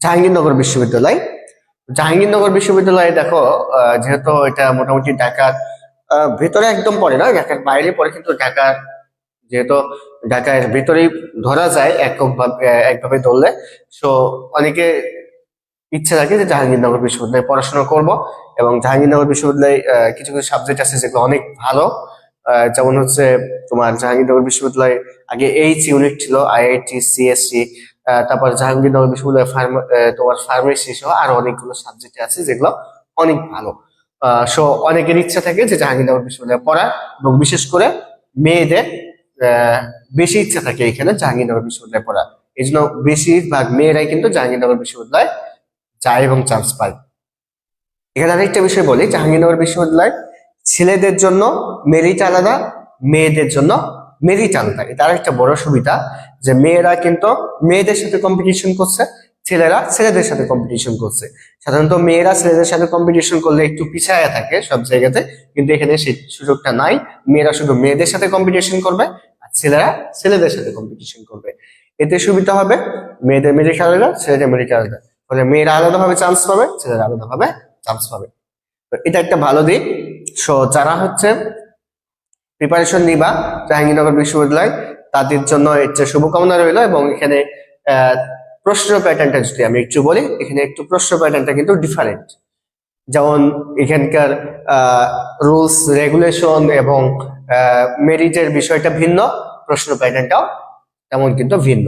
জাহাঙ্গীরনগর বিশ্ববিদ্যালয়। জাহাঙ্গীরনগর বিশ্ববিদ্যালয়ে দেখো যেহেতু এটা মোটামুটি ঢাকার ভেতরে একদম পড়ে না, ঢাকার বাইরে পড়ে কিন্তু ঢাকার, যেহেতু ঢাকার ভেতরেই ধরা যায় এককভাবে, একভাবে ধরলে। সো অনেকে ইচ্ছা থাকে যে জাহাঙ্গীরনগর বিশ্ববিদ্যালয়ে পড়াশোনা করব এবং জাহাঙ্গীরনগর বিশ্ববিদ্যালয়ে কিছু কিছু সাবজেক্ট আছে যেগুলো অনেক ভালো। যেমন হচ্ছে তোমার জাহাঙ্গীরনগর বিশ্ববিদ্যালয়ে আগে এইচ ইউনিট ছিল আইআইটি সিএসসি তারপর জাহাঙ্গীরনগর বিশ্ববিদ্যালয়ে ফার্মা- তোমার ফার্মেসি সহ আরও অনেকগুলো সাবজেক্ট আছে যেগুলো অনেক ভালো। সো অনেকের ইচ্ছা থাকে যে জাহাঙ্গীরনগর বিশ্ববিদ্যালয়ে পড়া এবং বিশেষ করে মেয়েদের বেশি ইচ্ছা থাকে এখানে জাহাঙ্গীরনগর বিশ্ববিদ্যালয়ে পড়া এই জন্য বেশিরভাগ মেয়েরাই কিন্তু জাহাঙ্গীরনগর বিশ্ববিদ্যালয়ে যায় এবং চান্স পায়। এখানে আরেকটা বিষয় বলি, জাহাঙ্গীরনগর বিশ্ববিদ্যালয় ছেলেদের জন্য মেরিট আলাদা, মেয়েদের জন্য মেরিট আলাদা এটা আরেকটা বড় সুবিধা যে মেয়েরা কিন্তু মেয়েদের সাথে কম্পিটিশন করছে, ছেলেরা ছেলেদের সাথে কম্পিটিশন করছে। সাধারণত মেয়েরা ছেলেদের সাথে কম্পিটিশন করলে একটু পিছায়া থাকে সব জায়গাতে, কিন্তু এখানে সেই সুযোগটা নাই। মেয়েরা শুধু মেয়েদের সাথে কম্পিটিশন করবে আর ছেলেরা ছেলেদের সাথে কম্পিটিশন করবে। এতে সুবিধা হবে, মেয়েদের মেরিট আলাদা, ছেলেদের মেরিট আলাদা। ফলে মেয়েরা আলাদাভাবে চান্স পাবে, ছেলেরা আলাদাভাবে চান্স পাবে। তো এটা একটা ভালো দিক। সো যারা হচ্ছে প্রিপারেশন নিবা, জাহাঙ্গীরনগর বিশ্ববিদ্যালয়, তাদের জন্য একটা শুভকামনা রইল এবং এখানে প্রশ্ন প্যাটার্নটা যদি আমি একটু বলি, এখানে একটু প্রশ্ন প্যাটার্নটা কিন্তু ডিফারেন্ট যেমন এখানকার রুলস রেগুলেশন এবং মেরিটের বিষয়টা ভিন্ন, প্রশ্ন প্যাটার্নটাও তেমন কিন্তু ভিন্ন।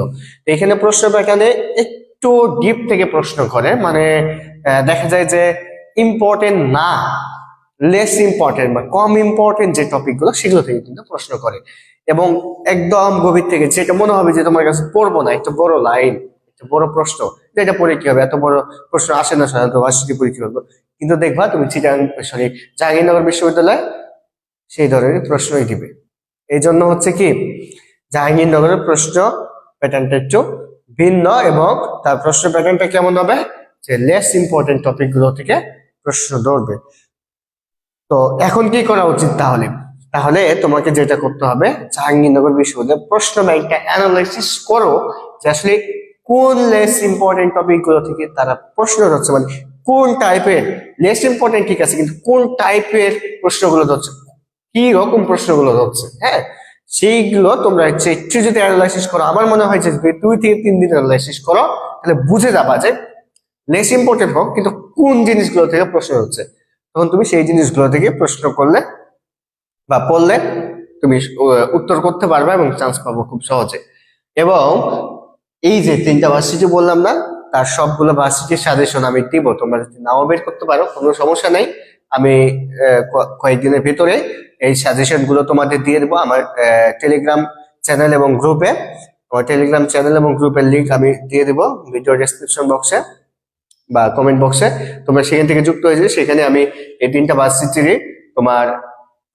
এখানে প্রশ্ন প্যাটার্নে একটু ডিপ থেকে প্রশ্ন করে মানে দেখা যায় যে ইম্পর্টেন্ট না। লেস ইম্পর্টেন্ট বা কম ইম্পর্টেন্ট যে টপিকগুলো সেগুলো থেকে কিন্তু প্রশ্ন করে। এবং একদম গভীর থেকে যেটা মনে হবে যে তোমার কাছে পড়ব না, একটা বড় লাইন একটা বড় প্রশ্ন এটা পড়ে কি হবে, এত বড় প্রশ্ন আসে না সাধারণত পরীক্ষা করব কিন্তু দেখবা তুমি চিটাং, সরি, জাহাঙ্গীরনগর বিশ্ববিদ্যালয় সেই ধরনের প্রশ্নই দিবে। এই জন্য হচ্ছে কি, জাহাঙ্গীরনগরের প্রশ্ন প্যাটার্নটা একটু ভিন্ন এবং তার প্রশ্ন প্যাটার্নটা কেমন হবে? যে লেস ইম্পর্টেন্ট টপিকগুলো থেকে প্রশ্ন ধরবে। তো এখন কি করা উচিত তাহলে? তাহলে তোমাকে যেটা করতে হবে, জাহাঙ্গীরনগর বিশ্ববিদ্যালয়ের প্রশ্ন ব্যাংকটা অ্যানালাইসিস করো যে আসলে কোন লেস ইম্পর্টেন্ট টপিকগুলো থেকে তারা প্রশ্ন ধরছে। মানে কোন টাইপের লেস ইম্পর্টেন্ট ঠিক আছে, কিন্তু কোন টাইপের প্রশ্নগুলো ধরছে, কি রকম প্রশ্নগুলো ধরছে হ্যাঁ? সেইগুলো তোমরা হচ্ছে একটু যদি অ্যানালাইসিস করো, আমার মনে হয় যে দুই থেকে তিন দিন অ্যানালাইসিস করো, তাহলে বুঝে যাবা যে লেস ইম্পর্টেন্ট হোক, কিন্তু কোন জিনিসগুলো থেকে প্রশ্ন হচ্ছে তখন তুমি সেই জিনিসগুলো থেকে প্রশ্ন করলে বা পড়লে তুমি উত্তর করতে পারবে এবং চান্স পাবো খুব সহজে। এবং এই যে তিনটা ভার্সিটি বললাম না, তার সবগুলো ভার্সিটির সাজেশন আমি দিব। তোমরা যদি নাও বের করতে পারো, কোনো সমস্যা নেই। আমি কয়েকদিনের ভিতরে এই সাজেশনগুলো তোমাদের দিয়ে দেবো। আমার টেলিগ্রাম চ্যানেল এবং গ্রুপে আমার টেলিগ্রাম চ্যানেল এবং গ্রুপের লিঙ্ক আমি দিয়ে দেবো ভিডিও ডেসক্রিপশন বক্সে বা কমেন্ট বক্সে তোমরা সেখান থেকে যুক্ত হয়েছে সেখানে আমি এই তিনটা ভার্সিটির তোমার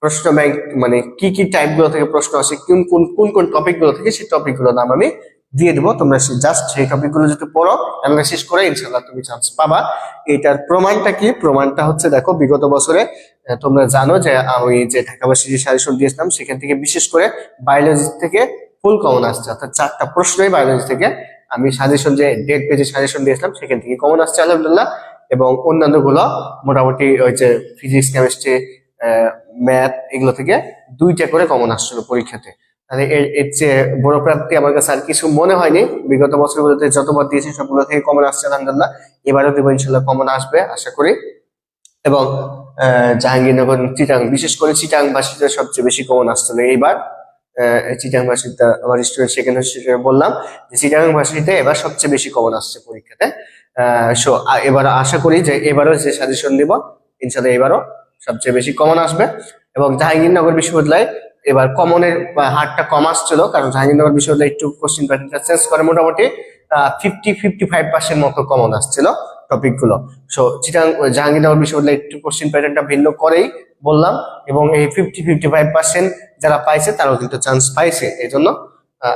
প্রশ্ন ব্যাংক মানে কি কি টাইপগুলো থেকে প্রশ্ন আসে, কোন কোন কোন কোন টপিকগুলো থেকে সেই টপিকগুলো নাম আমি দিয়ে দেবো। তোমরা জাস্ট সেই টপিকগুলো যদি পড়ো অ্যানালাইসিস করে ইনশাল্লাহ তুমি চান্স পাবা। এটার প্রমাণটা কি? প্রমাণটা হচ্ছে দেখো, বিগত বছরে তোমরা জানো যে আমি যে ঢাকা ভার্সিটি সাজেশন দিয়েছিলাম, সেখান থেকে বিশেষ করে বায়োলজি থেকে ফুল কমন আসছে। অর্থাৎ চারটা প্রশ্নই বায়োলজি থেকে আমি সাজেশন যে ডেট পেজে সাজেশন দিয়েছিলাম, সেখান থেকে কমন আসছে, আলহামদুলিল্লাহ। এবং অন্যান্যগুলো মোটামুটি ওই যে ফিজিক্স কেমিস্ট্রি ম্যাথ এগুলো থেকে দুইটা করে কমন আসছিল পরীক্ষাতে। তাহলে এর চেয়ে বড় প্রাপ্তি আমার কাছে আর কিছু মনে হয়নি। বিগত বছরগুলোতে যতবার দিয়েছি, সবগুলো থেকে কমন আসছে, আলহামদুলিল্লাহ। এবারও দেবো ইনশাল্লাহ কমন আসবে, আশা করি। এবং জাহাঙ্গীরনগর, চিটাং, বিশেষ করে চিটাং ভাষীতে সবচেয়ে বেশি কমন আসছিল এইবার। চিটাং ভাষীতে আমার স্টুডেন্ট সেকেন্ড হচ্ছে বললাম যে চিটাং ভাষীতে এবার সবচেয়ে বেশি কমন আসছে পরীক্ষাতে। সো এবার আশা করি যে এবারও যে সাজেশন দিব ইনশাল্লাহ এবারও সবচেয়ে বেশি কমন আসবে। এবং জাহাঙ্গীরনগর বিশ্ববিদ্যালয় এবার কমনের হারটা কম আসছিল কারণ জাহাঙ্গীরনগর বিশ্ববিদ্যালয় একটু কোশ্চিন প্যাটার্নটা চেঞ্জ করে মোটামুটি ফিফটি ফিফটি ফাইভ পার্সেন্ট মতো কমন আসছিল টপিকগুলো। সো চিটাং জাহাঙ্গীরনগর বিশ্ববিদ্যালয় একটু কোশ্চিন প্যাটার্নটা ভিন্ন করেই বললাম, এবং এই ফিফটি ফিফটি ফাইভ পার্সেন্ট যারা পাইছে, তারাও কিন্তু চান্স পাইছে। এই জন্য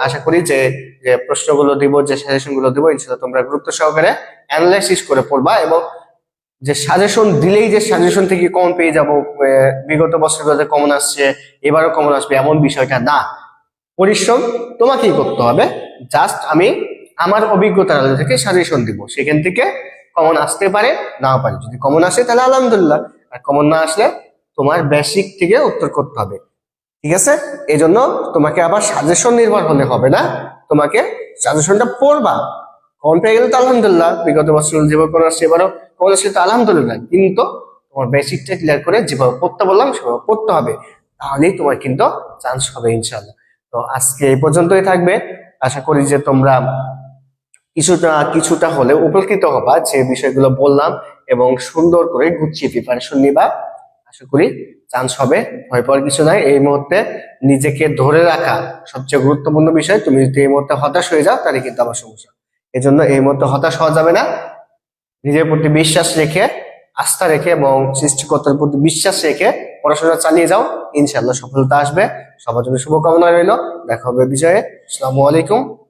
আশা করি যে যে প্রশ্নগুলো দিব, যে সাজেশনগুলো দিব ইনশাল্লাহ তোমরা গুরুত্ব সহকারে অ্যানালাইসিস করে পড়বা, এবং যে সাজেশন দিলেই যে সাজেশন থেকে কমন পেয়ে যাব বিগত বছরগুলোতে কমন আসছে, এবারও কমন আসবে, এমন বিষয়টা না। পরিশ্রম তোমাকেই করতে হবে। জাস্ট আমি আমার অভিজ্ঞতার থেকে সাজেশন দিব। সেখান থেকে কমন আসতে পারে, নাও পারে। যদি কমন আসে, তাহলে আলহামদুলিল্লাহ। আর কমন না আসলে তোমার বেসিক থেকে উত্তর করতে হবে। ঠিক আছে? এই জন্য তোমাকে আবার সাজেশন নির্ভর হলে হবে না। তোমাকে সাজেশনটা পড়বা। কমন পেয়ে গেলে তো আলহামদুলিল্লাহ, বিগত বছর যেভাবে কোনো আসছে, এবারও কমন আসছে, তো আলহামদুলিল্লাহ। কিন্তু তোমার বেসিকটা ক্লিয়ার করে যেভাবে পড়তে বললাম, সেভাবে পড়তে হবে। তাহলেই তোমার কিন্তু চান্স হবে ইনশাল্লাহ তো আজকে এই পর্যন্তই থাকবে। আশা করি যে তোমরা কিছুটা কিছুটা হলে উপকৃত হবা। যে বিষয়গুলো বললাম এবং সুন্দর করে গুছিয়ে প্রিপারেশন নিবা। আশা করি চান্স হবে, ভয় পাওয়ার কিছু নাই। এই মুহূর্তে নিজেকে ধরে রাখা সবচেয়ে গুরুত্বপূর্ণ বিষয়। তুমি যদি এই মুহূর্তে হতাশ হয়ে যাও, তাহলে কিন্তু আবার সমস্যা। এই জন্য এই মুহূর্তে হতাশ হওয়া যাবে না। নিজের প্রতি বিশ্বাস রেখে, আস্থা রেখে এবং সৃষ্টিকর্তার প্রতি বিশ্বাস রেখে পড়াশোনা চালিয়ে যাও। ইনশাল্লাহ সফলতা আসবে। সবার জন্য শুভকামনা রইল। দেখা হবে বিজয়ে। আসসালামু আলাইকুম।